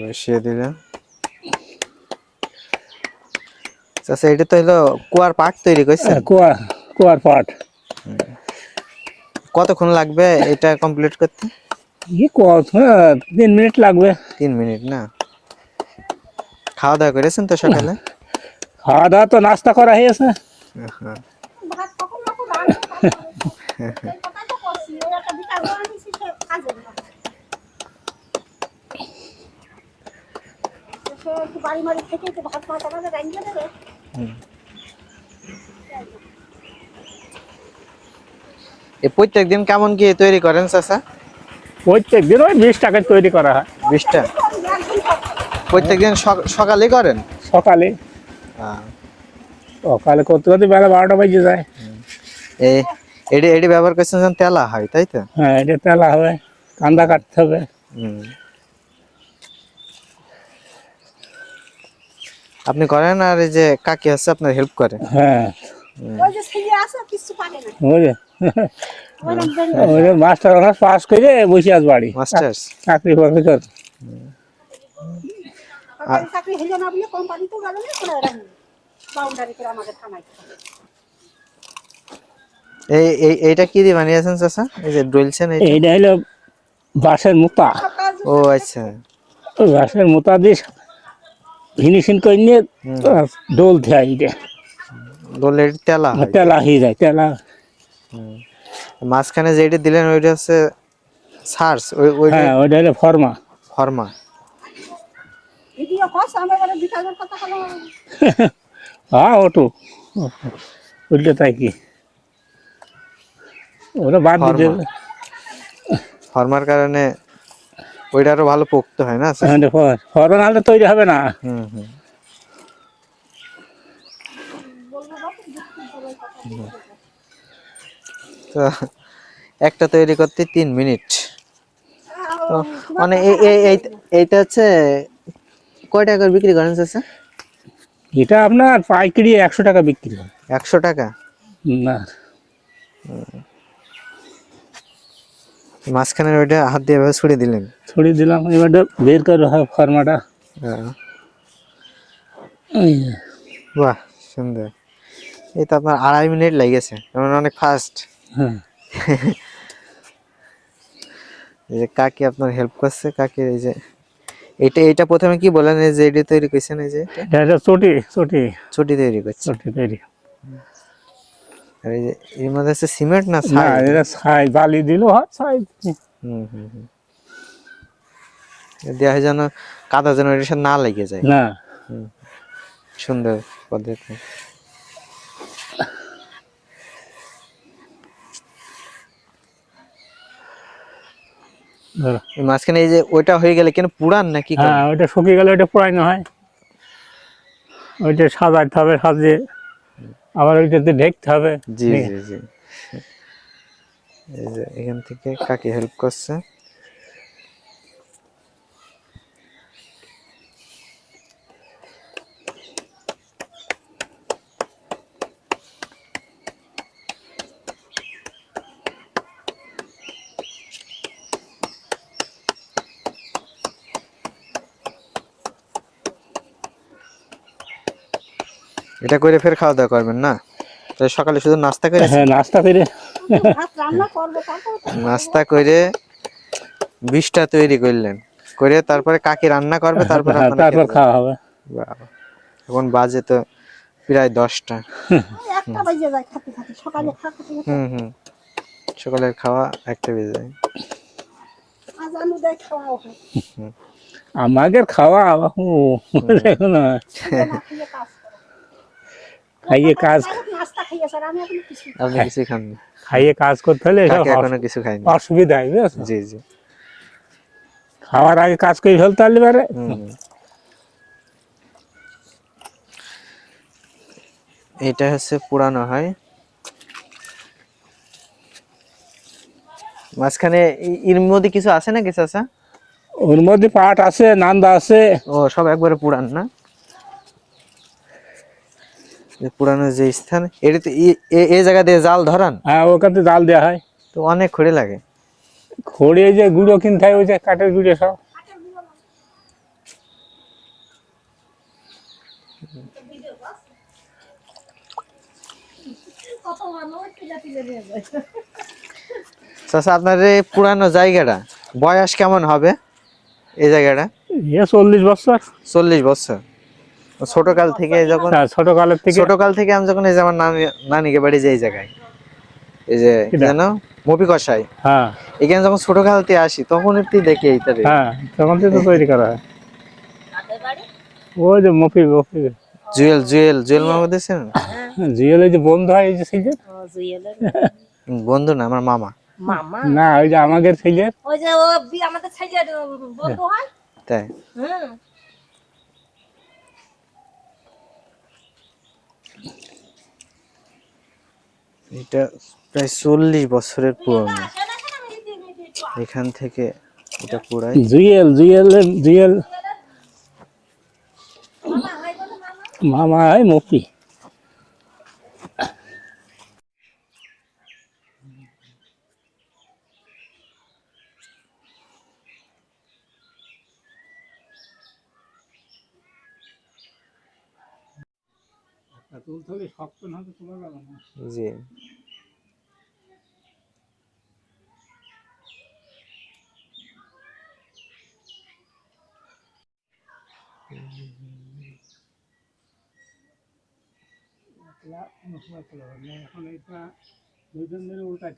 বসিয়ে দিলাম। আচ্ছা এটা তো হলো কুয়ার পাট তৈরি করছে হ্যাঁ, কুয়া কুয়ার পাট। কতক্ষণ লাগবে এটা কমপ্লিট করতে? কি কুয়া হ্যাঁ, তিন মিনিট লাগবে। তিন মিনিট না? খাওয়া দাওয়া করেছেন তো সকালে? খাওয়া দাওয়া তো নাস্তা করা হয়েছে। হ্যাঁ। ভাত কখন না কখন রান্না করা হবে। এই কথাই তো করছি, ওই একটা বিকাল করে আনিছি, সে কাজের না। সে একটু বাড়ি মারি থেকে একটু ভাত খাওয়া আমাদের রান্না দেবে। এই প্রত্যেক দিন কেমন কি তৈরি করেন চাচা? প্রত্যেক দিন ওই বিশ টাকায় তৈরি করা হয়। বিশটা? প্রত্যেক দিন সকালে করেন? সকালে। হ্যাঁ। সকালে করতে করতে বেলা বারোটা বাজে যায়। এই এটি এটি ব্যবহার করছেন যেন তেলা হয় তাই তো? হ্যাঁ এটা তেলা হবে কান্দা কাটতে হবে। হুম। আপনি করেন আর এই যে কাকি আছে আপনার হেল্প করে। হ্যাঁ। মাস্টার অনার্স পাস করে বসে আস বাড়ি। মাস্টার্স চাকরি বাকরি কর। এইটা কি দিয়ে বানিয়েছেন চাচা? এই যে ডলছেন এইটা? হলো বাঁশের মোতা। ও আচ্ছা। বাঁশের মোতা দিয়ে ফিনিশিং করে নিয়ে ডোল দেয় এইটা ডলে তেলা। তেলা হয়ে যায় তেলা। মাঝখানে যেটা দিলেন ওইটা হচ্ছে সার্স ওই ওইটা হ্যাঁ ওইটা হলো ফর্মা। ফর্মা। ভিডিও কস আমি বলে বিকালের কথা হলো হ্যাঁ ওটু। উল্টে তাই কি? ওটা বাদ দিতে ফর্মার কারণে ওইটা আরও ভালো পোক্ত হয় না স্যার? ফর্মা নাহলে তৈরি হবে না। হুম হুম। তো একটা তৈরি করতে তিন মিনিট। মানে এই এই এই- এইটা হচ্ছে কয় টাকা করে বিক্রি করেন স্যার এটা আপনার পাইকারি একশো টাকা বিক্রি হয়। একশো টাকা? না। মাঝখানে ওইটা হাত দিয়ে ছুড়ে দিলেন? ছড়িয়ে দিলাম এবার বের করে হয় ফর্মাটা হ্যাঁ। এই যে, বাহ সুন্দর এই তো আপনার আড়াই মিনিট লেগেছে মানে অনেক ফাস্ট হ্যাঁ এই যে কাকি আপনার হেল্প করছে কাকি এই যে এটা এটা প্রথমে কি বলেন এই যে এটি তৈরি করছেন এই যে এটা? এটা হচ্ছে চটি চটি চটি তৈরি করছে চটি তৈরি আর এই যে এর মধ্যে হচ্ছে সিমেন্ট না না ছাই এটা ছাই বালি দিল হয় ছাই হুম হুম হুম হয় যেন কাদা যেন সাথে না লেগে যায়। না। সুন্দর পদ্ধতি। মাঝখানে এই যে ওইটা হয়ে গেলে কেন পুরান নাকি হ্যাঁ ওইটা শুকিয়ে গেলে ওইটা পোড়াইনো হয়। ওইটা সাজাইতে হবে সাজিয়ে আবার ওইটাতে ঢেকতে হবে। জি জি জি। এই যে এখান থেকে কাকি হেল্প করছে। এটা করে ফের খাওয়া দাওয়া করবেন না? তো সকালে শুধু নাস্তা করে হ্যাঁ নাস্তা করে ভাত রান্না করব তারপরে তো নাস্তা করে বিষটা তৈরি করলেন। করে তারপরে কাকি রান্না করবে তারপর হ্যাঁ, তারপর খাওয়া হবে। এখন বাজে তো প্রায় দশটা। হুম হুম। সকালের খাওয়া একটা বেজে যায়। আমাদের খাওয়া ও দেখো না খেয়ে না খেয়ে কাজ করো খাইয়ে কাজ যাই হোক, নাস্তা খাইয়ে স্যার আমি এখন কিছু আপনি কিছু খাননি। খাইয়ে কাজ করতে হলে এখনও কিছু খাইনি। অসুবিধা হয় জি জি। খাওয়ার আগে কাজ করে ফেলতে পারলে পারে। হুম। হুম। এটা হচ্ছে পুরানো হয়? মাঝখানে এর মধ্যে কিছু আছে না কিছু আছে ওর মধ্যে পাট আছে নান্দা আছে। ও সব একবারে পুরান না? পুরানো যে স্থান এটা তো এই জায়গা দিয়ে জাল ধরান? হ্যাঁ ওখানে জাল দেওয়া হয়। তো অনেক খড়ি লাগে। খড়ি যে গুঁড়ো কিনতে হয় ওই যে কাঠের গুঁড়ো সব। আপনার এই পুরানো জায়গাটা বয়স কেমন হবে? এই জায়গাটা? চল্লিশ বছর। চল্লিশ বছর। ছোটকাল থেকে যখন হ্যাঁ, ছোটকালের থেকে ছোটকাল থেকে আমি যখন এই যে আমার নানি নানিকে বাড়ি যে এই জায়গায় এই যে কি কিটা? জানো? মপি কষাই হ্যাঁ। এখানে যখন ছোটকাল থেকে আসি তখন একটু দেখি এইটারে হ্যাঁ তখন তো তৈরি করা হয়। ওই যে মফি মফি জুয়েল জুয়েল জুয়েল মামা দিয়েছেন জিএল এই যে বন্ধু হয় এই যে ছেলে বন্ধু না আমার মামা। মামা? না ওই যে আমাদের ছেলে ওই যে আমাদের ছেলের বন্ধু হয়। তাই। হুম। এটা প্রায় চল্লিশ বছরের পুরনো। এখান থেকে এটা পুরাই। জুয়েল জুয়েল জুয়েল মামা বলে মামা। মামা হয় মফি শক্ত না তো তোলা যাবে না। জি। এখন এটা দুইজন ধরে উল্টা